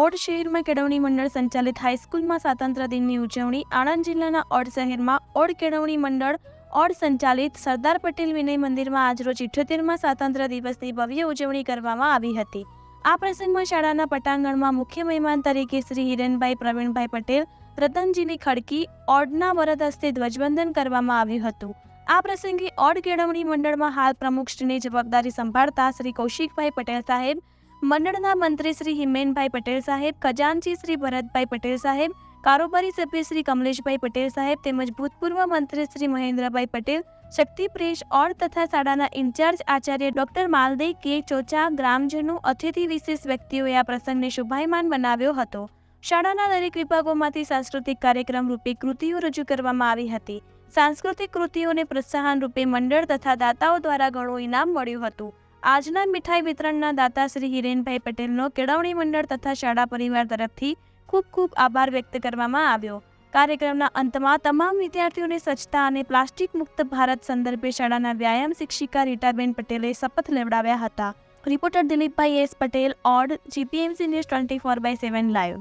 Odd શહેરમાં કેળવણી મંડળ સંચાલિત હાઈસ્કૂલમાં સ્વાતંત્ર્ય દિનની ઉજવણી, આણંદ જિલ્લાના ઓડ શહેરમાં ઓડ કેળવણી મંડળ, ઓડ સંચાલિત સરદાર પટેલ વિનય મંદિરમાં આજરોજ ઇઠ્યોતેરમાં સ્વાતંત્ર્ય દિવસની ભવ્ય ઉજવણી કરવામાં આવી હતી. આ પ્રસંગમાં શાળાના પટાંગણમાં મુખ્ય મહેમાન તરીકે શ્રી હિરેનભાઈ પ્રવીણભાઈ પટેલ, રતનજીની ખડકી, ઓડના વરદ હસ્તે ધ્વજવંદન કરવામાં આવ્યું હતું. આ પ્રસંગે ઓડ કેળવણી મંડળમાં હાલ પ્રમુખશ્રીની જવાબદારી સંભાળતા શ્રી કૌશિકભાઈ પટેલ સાહેબ મંડળના મંત્રી શ્રી હિમેનભાઈ પટેલ સાહેબ, ખજાનચી શ્રી ભરતભાઈ પટેલ સાહેબ, કારોબારી સભ્ય શ્રી કમલેશભાઈ પટેલ સાહેબ તેમજ ભૂતપૂર્વ મંત્રી શ્રી મહેન્દ્રભાઈ પટેલ શક્તિ ઓર તથા શાળાના ઇન્ચાર્જ આચાર્ય ડોક્ટર માલદે કે ચોચા ગ્રામજનો, અતિથિ વિશેષ વ્યક્તિઓએ આ પ્રસંગને શુભાયમાન બનાવ્યો હતો. શાળાના દરેક વિભાગોમાંથી સાંસ્કૃતિક કાર્યક્રમ રૂપે કૃતિઓ રજૂ કરવામાં આવી હતી. સાંસ્કૃતિક કૃતિઓને પ્રોત્સાહન રૂપે મંડળ તથા દાતાઓ દ્વારા ઘણું ઇનામ મળ્યું હતું. આજના મીઠાઈ વિતરણના દાતા શ્રી હિરેનભાઈ પટેલનો કેળવણી મંડળ તથા શાળા પરિવાર તરફથી ખૂબ ખૂબ આભાર વ્યક્ત કરવામાં આવ્યો. કાર્યક્રમના અંતમાં તમામ વિદ્યાર્થીઓને સ્વચ્છતા અને પ્લાસ્ટિક મુક્ત ભારત સંદર્ભે શાળાના વ્યાયામ શિક્ષિકા રીટાબેન પટેલે શપથ લેવડાવ્યા હતા. Reporter Dilipbhai S Patel, Od, GPMC news twenty four by seven live.